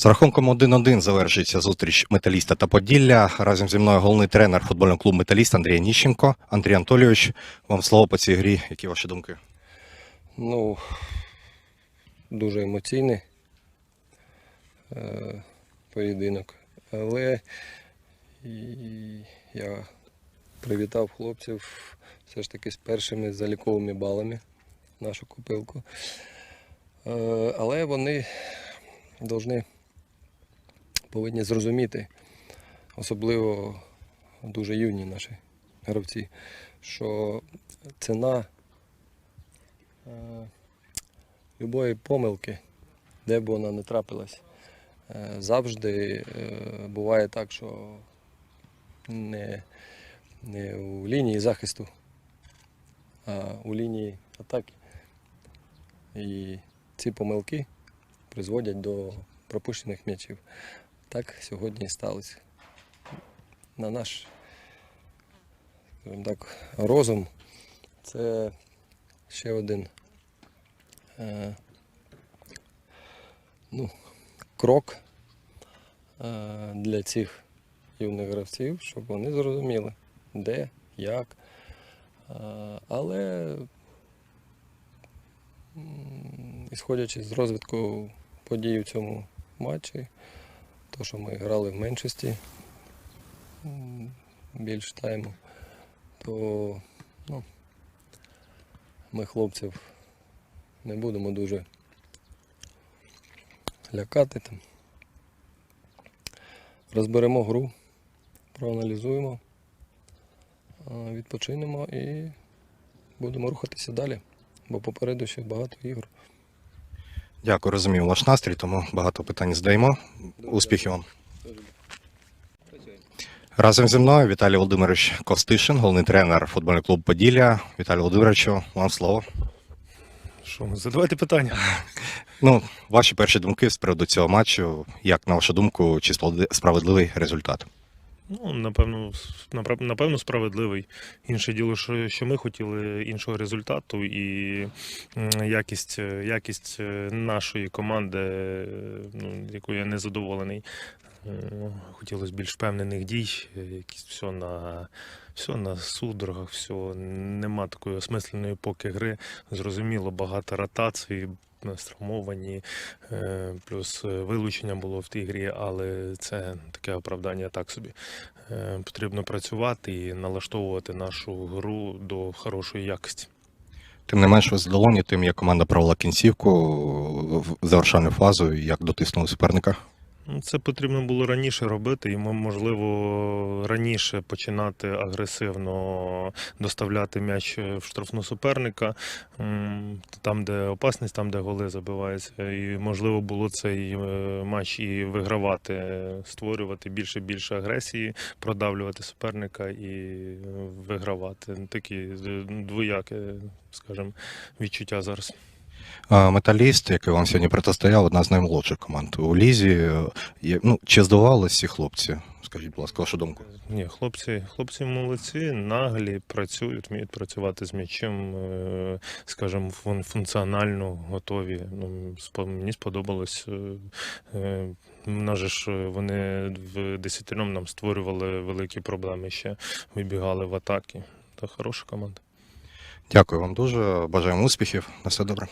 З рахунком 1-1 завершується зустріч металіста та Поділля. Разом зі мною головний тренер футбольного клубу Металіст Андрій Ніщенко. Андрій Анатолійович, вам слово по цій грі. Які ваші думки? Ну, дуже емоційний е, поєдинок. Але і я привітав хлопців все ж таки з першими заліковими балами нашу копилку. Е, але вони повинні, повинні зрозуміти, особливо дуже юні наші гравці, що ціна е, любої помилки, де б вона не трапилась, е, завжди е, буває так, що не, не у лінії захисту, а у лінії атаки. І ці помилки призводять до пропущених м'ячів. Так сьогодні і сталося. На наш скажімо так, розум це ще один е, ну, крок е, для цих юних гравців, щоб вони зрозуміли, де, як. Е, але ісходячи з розвитку подій у цьому матчі, то, що ми грали в меншості більш тайму, то ну, ми хлопців не будемо дуже лякати там. Розберемо гру, проаналізуємо, відпочинемо і будемо рухатися далі, бо попереду ще багато ігор. Дякую, розумію ваш настрій, тому багато питань здаємо. Успіхів вам. Разом зі мною Віталій Володимирович Костишин, головний тренер футбольного клубу Поділля. Віталій Володимировичу, вам слово. Що, задавайте питання. Ну, ваші перші думки з приводу цього матчу. Як на вашу думку, чи справедливий результат? Ну, напевно, напевно, справедливий. Інше діло, що, ми хотіли іншого результату, і якість, е, якість е, нашої команди, е, ну, якою я не задоволений. Хотілося більш впевнених дій, якісь все на, все на судорогах, все, нема такої осмисленої поки гри. Зрозуміло, багато ротацій, травмовані, е, плюс е, вилучення було в тій грі, але це таке оправдання так собі. Е, Потрібно працювати і налаштовувати нашу гру до хорошої якості. Тим не менш, ви задоволені тим, як команда провела кінцівку завершальну фазу як дотиснули суперника. Ну, Це потрібно було раніше робити, і мо- можливо раніше починати агресивно доставляти м'яч в штрафну суперника, там, де опасність, там, де голи забиваються. І можливо було цей е, матч і вигравати, е, створювати більше більше агресії, продавлювати суперника і е, вигравати. Такі е, двояке, скажімо, відчуття зараз. Металіст, який вам сьогодні протистояв, одна з наймолодших команд у лізі. Е, Ну, чи здавалися ці хлопці? Скажіть, будь ласка, вашу думку. Ні, хлопці, хлопці молодці, наглі, працюють, вміють працювати з м'ячем, е, скажімо, функціонально готові. Ну, мені сподобалось. е, е, же ж е, вони в десятирьом нам створювали великі проблеми ще, вибігали в атаки. Та хороша команда. Дякую вам дуже. Бажаємо успіхів. На все добре.